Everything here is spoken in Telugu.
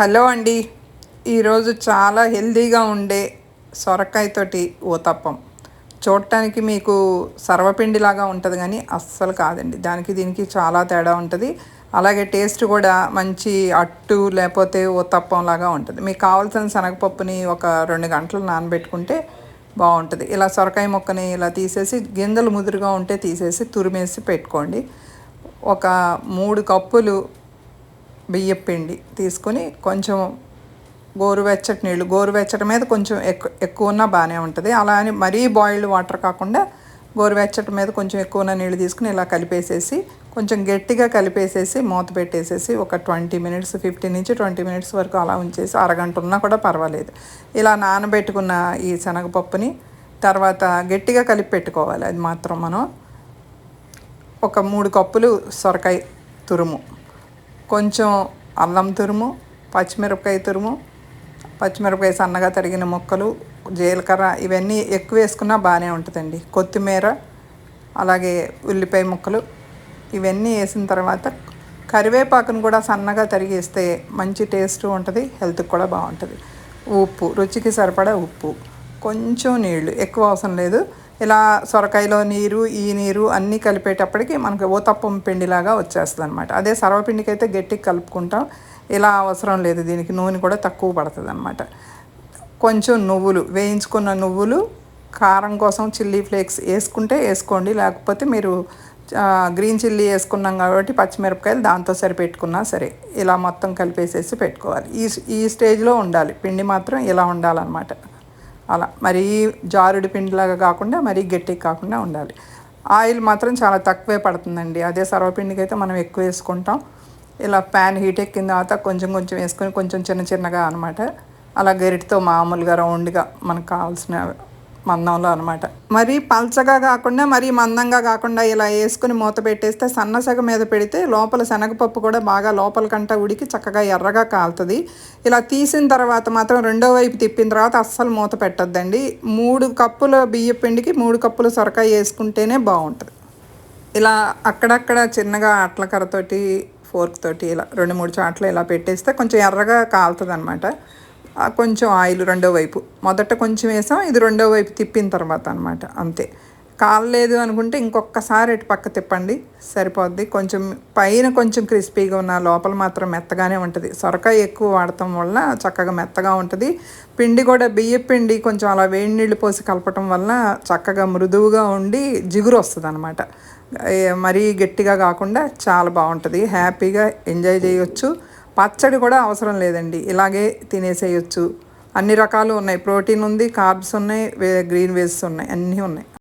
హలో అండి. ఈరోజు చాలా హెల్దీగా ఉండే సొరకాయతోటి ఊతప్పం. చూడటానికి మీకు సర్వపిండిలాగా ఉంటుంది కానీ అస్సలు కాదండి. దానికి దీనికి చాలా తేడా ఉంటుంది. అలాగే టేస్ట్ కూడా మంచి అట్టు లేకపోతే ఊతప్పం లాగా ఉంటుంది. మీకు కావాల్సిన శనగపప్పుని ఒక రెండు గంటలు నానబెట్టుకుంటే బాగుంటుంది. ఇలా సొరకాయ ముక్కని ఇలా తీసేసి గింజలు ముదురుగా ఉంటే తీసేసి తురిమేసి పెట్టుకోండి. ఒక మూడు కప్పులు బియ్యం పిండి తీసుకొని కొంచెం గోరువెచ్చటి నీళ్ళు గోరువెచ్చటి మీద కొంచెం ఎక్కువ ఎక్కువ ఉన్నా బాగానే ఉంటుంది. అలా అని మరీ బాయిల్డ్ వాటర్ కాకుండా గోరువెచ్చటి మీద కొంచెం ఎక్కువ ఉన్న నీళ్ళు తీసుకుని ఇలా కలిపేసేసి కొంచెం గట్టిగా కలిపేసేసి మూత పెట్టేసేసి ఒక ట్వంటీ మినిట్స్ ఫిఫ్టీన్ నుంచి ట్వంటీ మినిట్స్ వరకు అలా ఉంచేసి అరగంట ఉన్నా కూడా పర్వాలేదు. ఇలా నానబెట్టుకున్న ఈ శనగపప్పుని తర్వాత గట్టిగా కలిపి పెట్టుకోవాలి. అది మాత్రం మనం ఒక మూడు కప్పులు సొరకాయ తురుము. కొంచెం అల్లం తురుము పచ్చిమిరపకాయ తురుము పచ్చిమిరపకాయ సన్నగా తరిగిన ముక్కలు జీలకర్ర ఇవన్నీ ఎక్కువ వేసుకున్నా బాగానే ఉంటుందండి. కొత్తిమీర అలాగే ఉల్లిపాయ ముక్కలు ఇవన్నీ వేసిన తర్వాత కరివేపాకును కూడా సన్నగా తరిగిస్తే మంచి టేస్ట్ ఉంటుంది హెల్త్కి కూడా బాగుంటుంది. ఉప్పు రుచికి సరిపడా ఉప్పు. కొంచెం నీళ్ళు ఎక్కువ అవసరం లేదు. ఇలా సొరకాయలో నీరు ఈ నీరు అన్నీ కలిపేటప్పటికి మనకి ఓతప్పం పిండిలాగా వచ్చేస్తుంది అనమాట అదే సర్వపిండికి అయితే గట్టికి కలుపుకుంటాం. ఇలా అవసరం లేదు దీనికి నూనె కూడా తక్కువ పడుతుంది అనమాట కొంచెం నువ్వులు వేయించుకున్న నువ్వులు కారం కోసం చిల్లీ ఫ్లేక్స్ వేసుకుంటే వేసుకోండి. లేకపోతే మీరు గ్రీన్ చిల్లీ వేసుకున్నాం కాబట్టి పచ్చిమిరపకాయలు దాంతో సరిపెట్టుకున్నా సరే ఇలా మొత్తం కలిపేసేసి పెట్టుకోవాలి. ఈ ఈ స్టేజ్లో ఉండాలి. పిండి మాత్రం ఇలా ఉండాలన్నమాట. అలా. మరీ జారుడి పిండిలాగా కాకుండా మరీ గట్టిగా కాకుండా ఉండాలి. ఆయిల్ మాత్రం చాలా తక్కువే పడుతుందండి. అదే సర్వపిండికి అయితే మనం ఎక్కువ వేసుకుంటాం. ఇలా ప్యాన్ హీట్ ఎక్కిన తర్వాత కొంచెం కొంచెం వేసుకొని కొంచెం చిన్న చిన్నగా అనమాట అలా గరిటితో మామూలుగా రౌండ్గా మనకు కావాల్సిన మందంలో అనమాట మరి పల్చగా కాకుండా మరీ మందంగా కాకుండా ఇలా వేసుకుని మూత పెట్టేస్తే సన్నసగ మీద పెడితే లోపల శనగపప్పు కూడా బాగా లోపల కంట ఉడికి చక్కగా ఎర్రగా కాలుతుంది. ఇలా తీసిన తర్వాత మాత్రం రెండో వైపు తిప్పిన తర్వాత అస్సలు మూత పెట్టద్దండి. మూడు కప్పుల బియ్య పిండికి మూడు కప్పుల సొరకాయ వేసుకుంటేనే బాగుంటుంది. ఇలా అక్కడక్కడ చిన్నగా అట్లకరతోటి ఫోర్క్ తోటి ఇలా రెండు మూడు చాట్లు ఇలా పెట్టేస్తే కొంచెం ఎర్రగా కాలుతుంది అనమాట కొంచెం ఆయిల్ రెండో వైపు. మొదట కొంచెం వేసాం ఇది రెండో వైపు తిప్పిన తర్వాత అనమాట అంతే. కాలలేదు అనుకుంటే ఇంకొకసారి ఇటు పక్క తిప్పండి సరిపోద్ది. కొంచెం పైన కొంచెం క్రిస్పీగా ఉన్న లోపల మాత్రం మెత్తగానే ఉంటుంది. సొరకాయ ఎక్కువ వాడటం వల్ల చక్కగా మెత్తగా ఉంటుంది. పిండి కూడా బియ్య పిండి కొంచెం అలా వేడి నీళ్ళు పోసి కలపటం వల్ల చక్కగా మృదువుగా ఉండి జిగురు వస్తుంది అనమాట మరీ గట్టిగా కాకుండా చాలా బాగుంటుంది. హ్యాపీగా ఎంజాయ్ చేయొచ్చు. పచ్చడి కూడా అవసరం లేదండి. ఇలాగే తినేసేయచ్చు. అన్ని రకాలు ఉన్నాయి. ప్రోటీన్ ఉంది కార్బ్స్ ఉన్నాయి గ్రీన్ వేస్ ఉన్నాయి అన్నీ ఉన్నాయి.